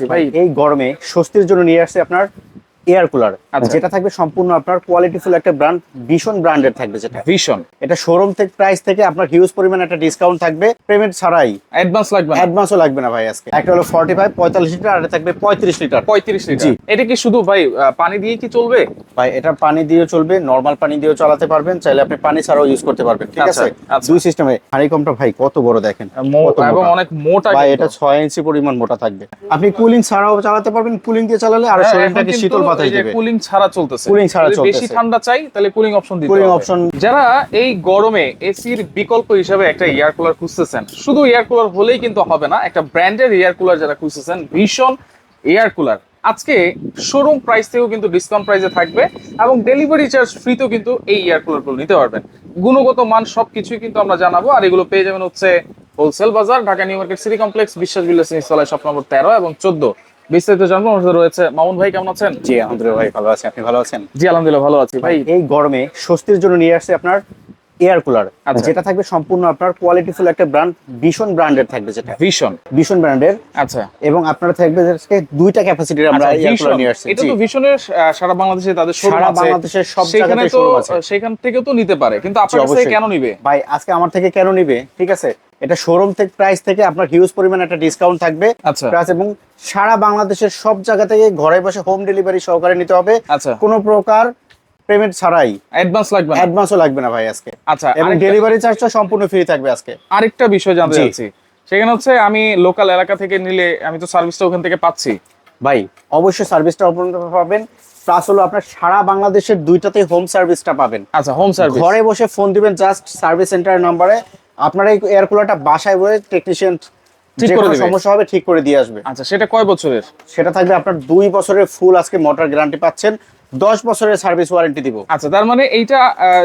ভাই এই গরমে স্বস্তির জন্য নিয়ে আসছে আপনার এয়ার কুলার আচ্ছা। যেটা থাকবে সম্পূর্ণ আপনার কোয়ালিটিফুল একটা ব্র্যান্ড ভীষণ ব্র্যান্ডের থাকবে যেটা। ভীষণ। এটা শোরুম থেকে প্রাইস থেকে আপনার হিউজ পরিমাণ একটা ডিসকাউন্ট থাকবে। পেমেন্ট ছাড়াই। অ্যাডভান্স লাগবে অ্যাডভান্সও লাগবে না ভাই আজকে। একটা হলো ফর্টি ফাইভ পঁয়তাল্লিশ লিটার আর থাকবে পঁয়ত্রিশ লিটার পঁয়ত্রিশ লিটার এটা কি শুধু ভাই পানি দিয়ে কি চলবে? ভাই এটা পানি দিয়ে চলবে নর্মাল পানি দিয়েও চালাতে পারবেন চাইলে আপনি পানি ছাড়াও ইউজ করতে পারবেন ঠিক আচ্ছা, আছে? আচ্ছা। দুই সিস্টেমে হানিকমটা ভাই কত বড় দেখেন। এবং অনেক মোটা ভাই এটা ছয় ইঞ্চি পরিমাণ মোটা থাকবে। আপনি কুলিং ছাড়াও চালাতে পারবেন কুলিং দিয়ে চালালে আর হ্যাঁ, শরীরটাকে শীতল কিন্তু বাতাস এই যে দেবে। কুলিং ছাড়া চলতেছে। Cooling ছাড়া যদি বেশি ঠান্ডা চাই তাহলে কুলিং অপশন দিতে কুলিং অপশন যারা এই গরমে এসির বিকল্প হিসাবে একটা এয়ার কুলার খুঁজতেছেন শুধু এয়ার কুলার হলেই কিন্তু হবে না একটা ব্র্যান্ডের এয়ার কুলার যারা খুঁজতেছেন ভীষণ এয়ার কুলার আজকে শোরুম প্রাইস থেকেও কিন্তু ডিসকাউন্ট প্রাইসে থাকবে এবং ডেলিভারি চার্জ ফ্রিতেও কিন্তু এই এয়ার কুলারগুলো নিতে পারবেন। গুণগত মান সবকিছুই কিন্তু আমরা জানাব আর এগুলো পেয়ে যাবেন হচ্ছে হোলসেল বাজার Dhaka new market city complex Biswas builders installer shop number তেরো এবং চোদ্দ। বিস্তারিত জানব। আমাদের রয়েছে মামুন ভাই কেমন আছেন? জি আলহামদুলিল্লাহ ভাই ভালো আছি। আপনি ভালো আছেন? জি আলহামদুলিল্লাহ ভালো আছি ভাই। এই গরমে স্বস্তির জন্য নিয়ে আসছে আপনার এয়ার কুলার আচ্ছা। যেটা থাকবে সম্পূর্ণ আপনার কোয়ালিটিফুল একটা ব্র্যান্ড ভীষণ ব্র্যান্ডের থাকবে যেটা। ভীষণ। ভীষণ ব্র্যান্ডের আচ্ছা। এবং আপনার থাকবে আজকে দুইটা ক্যাপাসিটির আমরা আচ্ছা, এয়ার কুলার নিয়ে আসছি। এটা তো ভীষণের সারা বাংলাদেশে তাদের শোরুম সারা আছে। বাংলাদেশের সব জায়গাতে তো শোরুম আছে। সেখান থেকে তো নিতে পারে। কিন্তু আপনার কাছে কেন নিবে? ভাই আজকে আমার থেকে কেন নিবে? ঠিক আছে? এটা শোরুম থেকে প্রাইস থেকে আপনার হিউজ পরিমাণ একটা ডিসকাউন্ট থাকবে। আচ্ছা। প্লাস এবং সারা বাংলাদেশের সব জায়গা থেকে ঘরে বসে হোম ডেলিভারি সহকারে নিতে হবে। আচ্ছা। কোনো প্রকার পেমেন্ট ছাড়াই অ্যাডভান্স লাগবে না? অ্যাডভান্সও লাগবে না ভাই আজকে। আচ্ছা এবং ডেলিভারি চার্জটা সম্পূর্ণ ফ্রি থাকবে আজকে। আরেকটা বিষয় জানতে। চাচ্ছি। সেখানে হচ্ছে আমি লোকাল এলাকা থেকে নিলে আমি তো সার্ভিসটা ওখান থেকে পাচ্ছি। ভাই অবশ্যই সার্ভিসটা পাবেন। প্লাস হলো আপনার সারা বাংলাদেশের দুইটাতেই হোম সার্ভিসটা পাবেন। আচ্ছা হোম সার্ভিস ঘরে বসে ফোন দিবেন জাস্ট সার্ভিস সেন্টারের নম্বরে আপনার এই এয়ার কুলারটা বাসায় বসে টেকনিশিয়ান ঠিক করে সমস্যা হবে ঠিক করে দিয়ে আসবে। আচ্ছা সেটা কয় বছরের? সেটা থাকবে আপনার দুই বছরের ফুল আজকে মোটর গ্যারান্টি পাচ্ছেন। দশ বছরের সার্ভিস ওয়ারেন্টি দিব। আচ্ছা তার মানে এইটা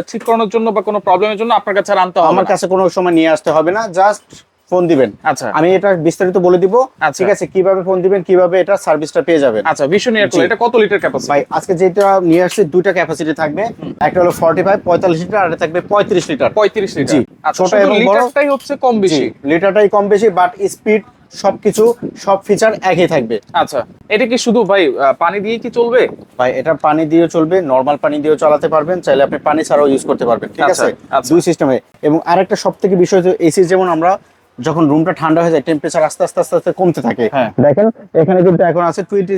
ঠিক করানোর জন্য বা কোনো প্রবলেমের জন্য আপনার কাছে আনতে হবে আমার কাছে কোনো সময় নিয়ে আসতে হবে না জাস্ট ফোন দিবেন। আচ্ছা। আমি এটা বিস্তারিত বলে দিব। আচ্ছা। ঠিক আছে কীভাবে ফোন দিবেন কীভাবে এটা সার্ভিসটা পেয়ে যাবেন। আচ্ছা ভীষণ এটা কত লিটার ক্যাপাসিটি ভাই আজকে যেটা নিয়ে আসছে দুইটা ক্যাপাসিটি থাকবে। একটা হলো ফর্টি ফাইভ পঁয়তাল্লিশ লিটার আর থাকবে পঁয়ত্রিশ লিটার পঁয়ত্রিশ লিটার ছোট এবং বড়- লিটারটাই হচ্ছে কম বেশি। লিটারটাই কম বেশি বাট স্পিড সবকিছু সব ফিচার একই থাকবে। আচ্ছা এটা কি শুধু ভাই পানি দিয়ে কি চলবে? ভাই এটা পানি দিয়ে চলবে নর্মাল পানি দিয়েও চালাতে পারবেন চাইলে আপনি পানি ছাড়াও ইউজ করতে পারবেন ঠিক আচ্ছা, আছে? আচ্ছা। দুই সিস্টেমে এবং আরেকটা সব থেকে বিষয় এসি যেমন আমরা যখন রুমটা ঠান্ডা হয়ে যায় টেম্পারেচার আস্তে আস্তে আস্তে আস্তে কমতে থাকে। হ্যাঁ। দেখেন এখানে কিন্তু এখন আছে টোয়েন্টি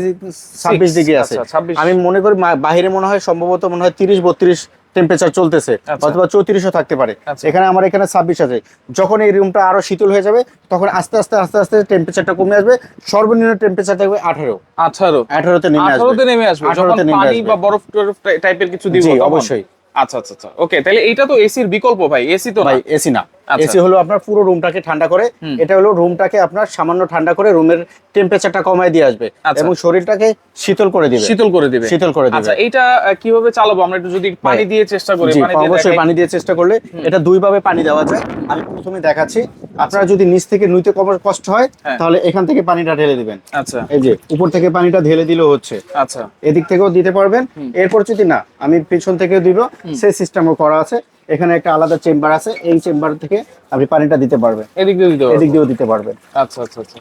ছাব্বিশ ডিগ্রি আছে। আচ্ছা, 26 আমি মনে করি বাইরে মনে হয় সম্ভবত মনে হয় তিরিশ বত্রিশ টেম্পারেচার চলতেছে আচ্ছা। অথবা চৌত্রিশও থাকতে পারে। আচ্ছা। এখানে আমার এখানে ছাব্বিশ আছে। যখন এই রুমটা আরও শীতল হয়ে যাবে তখন আস্তে আস্তে আস্তে আস্তে টেম্পারেচারটা কমে আসবে। সর্বনিম্ন টেম্পারেচার থাকবে আঠারো। আঠারো। আঠারোতে নেমে আসবে। নেমে আসবে। আঠারোতে 18 নেমে আসবে। বা বরফ টরফ টাইপের কিছু দিব অবশ্যই। আচ্ছা আচ্ছা আচ্ছা। ওকে তাহলে এইটা তো এসির বিকল্প ভাই। এসি তো ভাই এসি না। এসি হলো আপনার পুরো রুমটাকে ঠান্ডা করে। এটা হলো রুমটাকে আপনার সামান্য ঠান্ডা করে রুমের টেম্পারেচারটা কমায় দিয়ে আসবে আচ্ছা। এবং শরীরটাকে শীতল করে দিবে। শীতল করে দিবে। শীতল করে দিবে। আচ্ছা আহ, কীভাবে চালাবো? আমরা একটু যদি পানি দিয়ে চেষ্টা করি অবশ্যই পানি দিয়ে চেষ্টা করলে এটা দুই ভাবে পানি দেওয়া যায়। আমি প্রথমে দেখাচ্ছি। আপনারা যদি নিচ থেকে নুইতে কষ্ট হয় হ্যাঁ। তাহলে এখান থেকে পানিটা ঢেলে দিবেন। আচ্ছা। এই যে উপর থেকে পানিটা ঢেলে দিলেও হচ্ছে। আচ্ছা। এদিক থেকেও দিতে পারবেন। এরপর যদি না আমি পিছন থেকেও দিব। সেই সিস্টেমও করা আছে। এখানে একটা আলাদা চেম্বার আছে এই চেম্বার থেকে আপনি পানিটা দিতে পারবেন। এদিক দিয়ে দিতে এদিক দিয়েও দিতে পারবেন। আচ্ছা আচ্ছা আচ্ছা।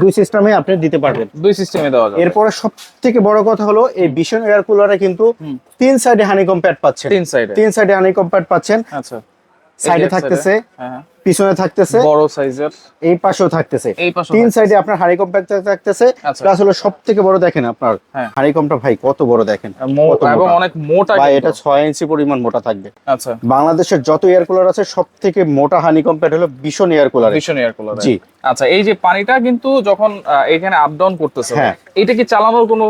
দুই সিস্টেমে আপনি দিতে পারবেন। দুই সিস্টেমে দেওয়া যাবে। এরপরে সব থেকে বড় কথা হলো এই ভীষণ এয়ার কুলারে কিন্তু তিন সাইডে হানিকম প্যাড পাচ্ছেন। তিন সাইডে। তিন সাইডে হানিকম প্যাড পাচ্ছেন। আচ্ছা। সাইডে। থাকতেছে হ্যাঁ, হ্যাঁ। পিছনে থাকতেছে। বড় সাইজের এই পাশেও থাকতেছে। তিন সাইডে আপনার হাড়ি প্যাড থাকতেছে আচ্ছা। প্লাস হলো সব থেকে বড় দেখেন আপনার হাড়ি কম্পটা ভাই কত বড় দেখেন এবং। অনেক মোটা ভাই এটা ছয় ইঞ্চি পরিমাণ মোটা থাকবে। আচ্ছা। বাংলাদেশের যত এয়ার কুলার আছে সব থেকে মোটা হানি প্যাড হলো ভীষণ এয়ার কুলার ভীষণ এয়ার কুলার জি। আচ্ছা এই যে পানিটা কিন্তু যখন এখানে আপ ডাউন করতেছে হ্যাঁ। এটা কি চালানোর কোনো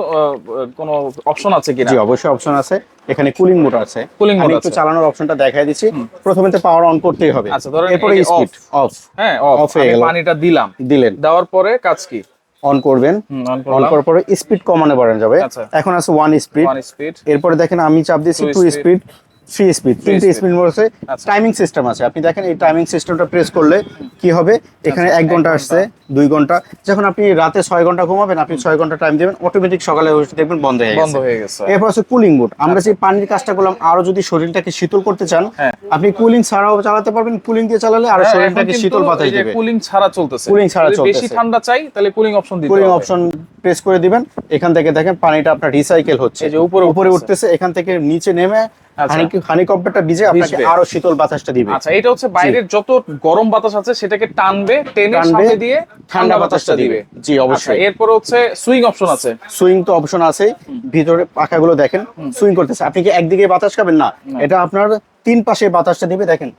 কোনো অপশন আছে কিনা? জি অবশ্যই অপশন আছে। এখানে কুলিং মোড আছে। Mode আমি একটু চালানোর অপশনটা দেখাই দিচ্ছি। প্রথমে তো পাওয়ার অন করতেই হবে। আচ্ছা, ধরেন এরপরে স্পিড অফ হ্যাঁ অফ আমি পানিটা দিলাম। দিলেন। দেওয়ার পরে কাজ কি? অন করবেন। অন করার পরে স্পিড কমানো বাড়ানো যাবে। আচ্ছা। এখন আছে ওয়ান স্পিড ওয়ান স্পিড এরপরে দেখেন আমি চাপ দিচ্ছি টু স্পিড থ্রি স্পিড তিনটে স্পিড আচ্ছা। টাইমিং সিস্টেম আছে। আপনি দেখেন এই টাইমিং সিস্টেমটা প্রেস করলে কি হবে? এখানে আচ্ছা, এক ঘণ্টা। আসছে দুই ঘণ্টা। যখন আপনি রাতে ছয় ঘণ্টা ঘুমাবেন আপনি ছয় ঘণ্টা টাইম দেবেন অটোমেটিক সকালে দেখবেন বন্ধ হয়ে বন্ধ গেছে। হয়ে গেছে। এরপর আছে কুলিং মোড আমরা যে পানির কাজটা করলাম আরও যদি শরীরটাকে শীতল করতে চান হ্যাঁ। আপনি কুলিং ছাড়াও চালাতে পারবেন কুলিং দিয়ে চালালে আরও হ্যাঁ, শরীরটাকে শীতল বাতাস দিবে। কুলিং ছাড়া চলতেছে। Cooling ছাড়া যদি বেশি ঠান্ডা চাই তাহলে কুলিং অপশন দিতে কুলিং অপশন প্রেস করে দিবেন। এখান থেকে দেখেন পানিটা আপনার রিসাইকেল হচ্ছে। এই যে উপরে উপরে উঠতেছে। এখান থেকে নিচে নেমে আচ্ছা। হানি কম্পেটটা ভিজে আপনাকে আরও শীতল বাতাসটা দিবে। আচ্ছা এটা হচ্ছে বাইরের যত গরম বাতাস আছে সেটাকে টানবে টেনে সাথে দিয়ে ঠান্ডা বাতাসটা দিবে। জি অবশ্যই। আচ্ছা এরপর হচ্ছে সুইং অপশন আছে। সুইং তো অপশন আছে ভিতরে পাখাগুলো দেখেন সুইং করতেছে। আপনি কি একদিকে বাতাস খাবেন? না। এটা আপনার তিন পাশে বাতাসটা দিবে দেখেন।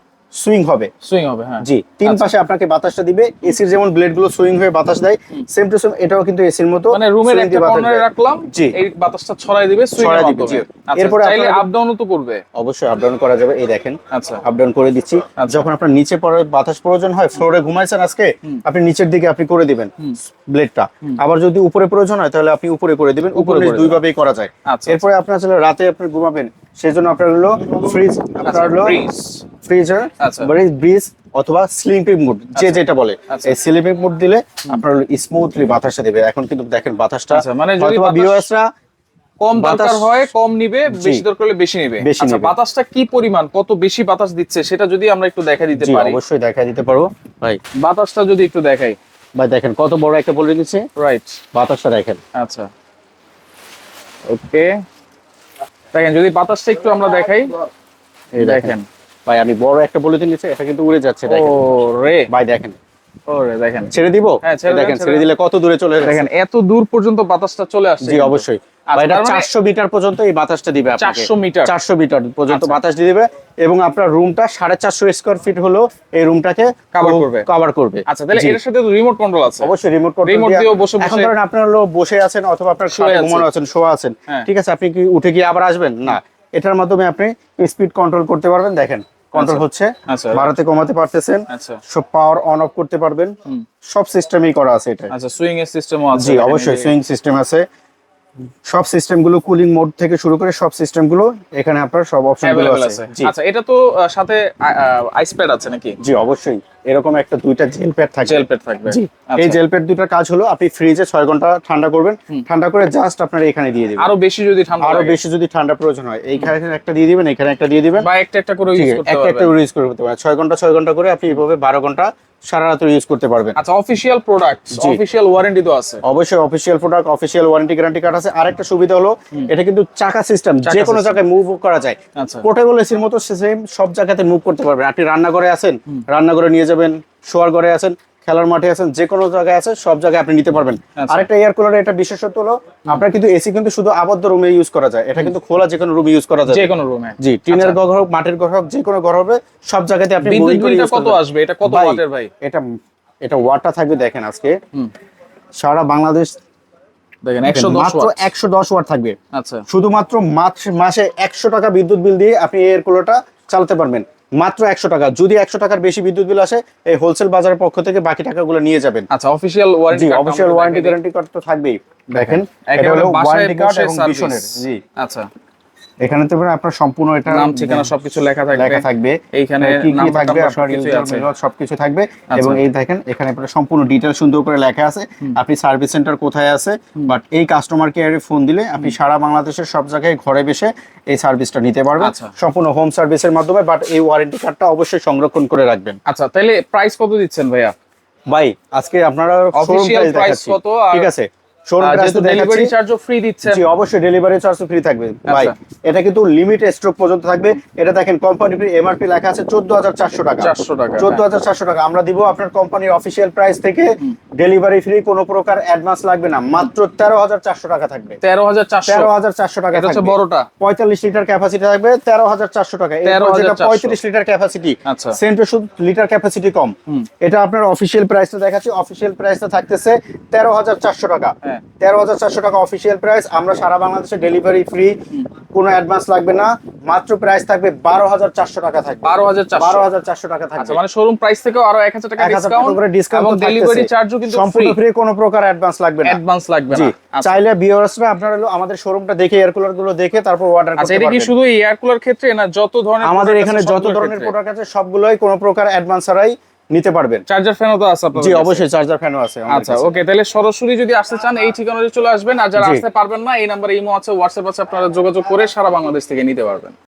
সুইং হবে। সুইং হবে হ্যাঁ। জি তিন পাশে আপনাকে বাতাসটা দিবে। এসির যেমন ব্লেডগুলো সুইং হয়ে বাতাস দেয় সেম টু সেম এটাও কিন্তু এসির মতো মানে রুমের একটা কর্নারে রাখলাম জি। এই বাতাসটা ছড়াই দিবে সুইং ছড়ায় দিবে, জি। আচ্ছা এরপরে চাইলে আপ ডাউনও তো করবে। অবশ্যই আপ ডাউন করা যাবে এই দেখেন। আচ্ছা। আপ ডাউন করে দিচ্ছি। আচ্ছা। যখন আপনার নিচে পড়ে বাতাস প্রয়োজন হয় ফ্লোরে ঘুমাইছেন আজকে আপনি নিচের দিকে আপনি করে দিবেন ব্লেডটা। আবার যদি উপরে প্রয়োজন হয় তাহলে আপনি উপরে করে দিবেন। উপরে করে দুই দেবেন। ভাবেই করা যায়। আচ্ছা, এরপরে আপনার আসলে রাতে আপনি ঘুমাবেন সেই জন্য আপনার হলো ফ্রিজ আপনার হলো। ফ্রিজার আচ্ছা। ব্রিজ অথবা স্লিপিং মুড যে যেটা বলে। আচ্ছা। এই স্লিপিং মুড দিলে আপনার স্মুথলি বাতাসটা দেবে। এখন কিন্তু দেখেন বাতাসটা আচ্ছা, মানে যদি অথবা ভিউয়ার্সরা কম বাতাস- দরকার হয় কম নিবে বেশি দরকার হলে বেশি নিবে। আচ্ছা বাতাসটা কি পরিমাণ কত বেশি বাতাস দিচ্ছে সেটা যদি আমরা একটু দেখা দিতে পারি। অবশ্যই দেখা দিতে পারব। ভাই। বাতাসটা যদি একটু দেখাই। ভাই দেখেন কত বড় একটা বলে দিচ্ছে। রাইট বাতাসটা দেখেন। আচ্ছা। ওকে দেখেন যদি বাতাসটা একটু আমরা দেখাই। এই দেখেন। ভাই আমি বড় একটা বলে দিয়েছি এটা কিন্তু উড়ে যাচ্ছে ও দেখেন। রে ভাই দেখেন। ও রে দেখেন। ছেড়ে দিব? হ্যাঁ, দেখেন ছেড়ে দিলে কত দূরে চলে দেখেন এত দূর পর্যন্ত বাতাসটা চলে আসছে জি অবশ্যই। আচ্ছা, এটা মানে- 400 মিটার পর্যন্ত এই বাতাসটা দিবে আপনাকে। 400 মিটার? 400 মিটার পর্যন্ত আচ্ছা। বাতাস দিয়ে দিবে এবং আপনার রুমটা 450 স্কয়ার ফিট হলো এই রুমটাকে Cover করবে। কভার করবে। আচ্ছা তাহলে এর সাথে তো রিমোট কন্ট্রোল আছে। অবশ্যই রিমোট কন্ট্রোল Remote দিয়েও বসে এখন ধরেন আপনার হলো বসে আছেন অথবা আপনার শুয়ে। ঘুমানো আছেন শোয়া আছেন। হ্যাঁ। ঠিক আছে আপনি কি উঠে গিয়ে আবার আসবেন? না। এটার মাধ্যমে আপনি স্পিড কন্ট্রোল করতে পারবেন। দেখেন কন্ট্রোল। হচ্ছে। আচ্ছা। বাড়াতে কমাতে পারতেছেন। আচ্ছা। সব পাওয়ার অন অফ করতে পারবেন। সব সিস্টেমই করা আছে এটা আচ্ছা সুইং এর সিস্টেমও আছে জি অবশ্যই সুইং সিস্টেম আছে। সব সিস্টেমগুলো কুলিং মোড থেকে শুরু করে সব সিস্টেমগুলো এখানে আপনার সব অপশনগুলো আছে। আচ্ছা এটা তো সাথে আইস প্যাড আছে নাকি? জি অবশ্যই। এরকম একটা দুইটা জেল প্যাড থাকে জেল প্যাড থাকবে। জি আচ্ছা। এই জেল প্যাড দুটার কাজ হলো আপনি ফ্রিজে ছয় ঘণ্টা ঠান্ডা করবেন। ঠান্ডা করে জাস্ট আপনার এখানে দিয়ে দিবেন। আরও বেশি যদি ঠান্ডা আরও বেশি যদি ঠান্ডা প্রয়োজন হয় এইখানে একটা দিয়ে দিবেন এখানে একটা দিয়ে দিবেন। বা একটা একটা করে ইউজ করতে একটা একটা ইউজ করতে পারেন ছয় ঘণ্টা ছয় ঘণ্টা করে আপনি এইভাবে বারো ঘণ্টা সারা রাত ইউজ করতে পারবেন। আচ্ছা অফিশিয়াল প্রোডাক্ট। অফিশিয়াল ওয়ারেন্টি তো আছে। অবশ্যই official product official warranty guarantee card আছে। আরেকটা সুবিধা হলো এটা কিন্তু চাকা সিস্টেম যে কোনো জায়গায় মুভ করা যায়। আচ্ছা। পোর্টেবল এসির মতো সেম সব জায়গাতে মুভ করতে পারবেন। আপনি রান্নাঘরে আছেন রান্নাঘরে নিয়ে যাবেন শোয়ার ঘরে আছেন খেলার মাঠে আছেন যে কোনো জায়গায় আছে সব জায়গায় আপনি নিতে পারবেন। আচ্ছা। আরেকটা এয়ার কুলারের এটা বিশেষত্ব হলো আপনার কিন্তু এসি কিন্তু শুধু আবদ্ধ রুমে ইউজ করা যায়। এটা কিন্তু খোলা যে কোনো রুমে ইউজ করা যায় যে কোনো রুমে জি টিনের ঘর হোক মাটির ঘর হোক যে কোনো ঘর হবে সব জায়গাতে আপনি বিদ্যুৎ বিলটা কত আসবে? এটা কত ওয়াটের ভাই? এটা এটা ওয়াটটা থাকবে দেখেন আজকে। সারা বাংলাদেশ দেখেন 110 মাত্র ওয়াট একশো দশ ওয়াট থাকবে। আচ্ছা। শুধুমাত্র মাস- মাসে একশো টাকা বিদ্যুৎ বিল দিয়ে আপনি এয়ার কুলারটা চালাতে পারবেন। মাত্র একশো টাকা। যদি একশো টাকার বেশি বিদ্যুৎ বিল আসে এই হোলসেল বাজারের পক্ষ থেকে বাকি টাকাগুলো নিয়ে যাবেন। আচ্ছা official warranty official warranty guarantee card তো থাকবেই। দেখেন এটা হলো ওয়ারেন্টি কার্ড এবং জি। আচ্ছা। এখানে তো আপনার সম্পূর্ণ এটা নাম ঠিকানা সবকিছু লেখা থাকবে। লেখা থাকবে। এইখানে কি কি থাকবে আপনার user সবকিছু থাকবে। আচ্ছা। এবং এই দেখেন এখানে আপনার সম্পূর্ণ ডিটেল সুন্দর করে লেখা আছে। আপনি সার্ভিস সেন্টার কোথায় আছে? বাট এই কাস্টমার কেয়ারে ফোন দিলে আপনি সারা বাংলাদেশের সব জায়গায় ঘরে বসে এই সার্ভিসটা নিতে পারবেন। আচ্ছা। সম্পূর্ণ হোম সার্ভিসের মাধ্যমে বাট এই ওয়ারেন্টি কার্ডটা অবশ্যই সংরক্ষণ করে রাখবেন। আচ্ছা তাহলে প্রাইস কত দিচ্ছেন ভাইয়া? ভাই আজকে আপনারা Official প্রাইস কত ঠিক আছে। ডেলিভারি চার্জও ফ্রি দিচ্ছেন। জি অবশ্যই ডেলিভারি চার্জ ফ্রি থাকবে। ভাই আচ্ছা। এটা কিন্তু লিমিট স্টক পর্যন্ত থাকবে। এটা দেখেন কোম্পানি এমআরপি লেখা আছে চোদ্দ হাজার চারশো টাকা। 400 টাকা, চোদ্দ হাজার চারশো টাকা। আমরা দিব আপনার কোম্পানির অফিসিয়াল প্রাইস থেকে ডেলিভারি ফ্রি কোনো প্রকার অ্যাডভান্স লাগবে না। মাত্র তেরো হাজার চারশো টাকা থাকবে। তেরো হাজার চারশো। তেরো হাজার চারশো টাকা এটা হচ্ছে বড়টা। পঁয়তাল্লিশ লিটার ক্যাপাসিটি থাকবে তেরো হাজার চারশো টাকা। এরপর 13,400 পঁয়ত্রিশ লিটার ক্যাপাসিটি আচ্ছা। সেন্টে শুধু লিটার ক্যাপাসিটি কম। এটা আপনার অফিসিয়াল প্রাইসটা দেখাচ্ছি। অফিসিয়াল প্রাইসটা থাকতেছে তেরো হাজার চারশো টাকা। হ্যাঁ। হ্যাঁ। তেরো হাজার চারশো টাকা অফিসিয়াল প্রাইস আমরা সারা বাংলাদেশে ডেলিভারি ফ্রি কোনো অ্যাডভান্স লাগবে না। মাত্র প্রাইস থাকবে বারো হাজার চারশো টাকা থাকবে। বারো হাজার বারো হাজার চারশো টাকা থাকবে। আচ্ছা মানে শোরুম প্রাইস থেকেও আরও এক হাজার টাকা ডিসকাউন্ট করে ডিসকাউন্ট এবং ডেলিভারি চার্জও কিন্তু সম্পূর্ণ ফ্রি কোনো প্রকার অ্যাডভান্স লাগবে না। অ্যাডভান্স লাগবে না। আচ্ছা। চাইলে ভিউয়ার্সরা আপনারা আমাদের শোরুমটা দেখে এয়ার কুলারগুলো দেখে তারপর অর্ডার আচ্ছা করতে এটা কি শুধু এয়ার কুলার ক্ষেত্রে না যত ধরনের আমাদের এখানে যত ধরনের প্রোডাক্ট আছে সবগুলোই কোনো প্রকার অ্যাডভান্স ছাড়াই নিতে পারবেন। চার্জার ফ্যানও তো আছে আপনাদের জি অবশ্যই চার্জার ফ্যানও আছে আচ্ছা ওকে তাহলে সরাসরি যদি আসতে চান এই ঠিকানায় চলে আসবেন। আর যারা আসতে পারবেন না এই নাম্বারে ইমো আছে হোয়াটসঅ্যাপ আছে আপনারা যোগাযোগ করে সারা বাংলাদেশ থেকে নিতে পারবেন।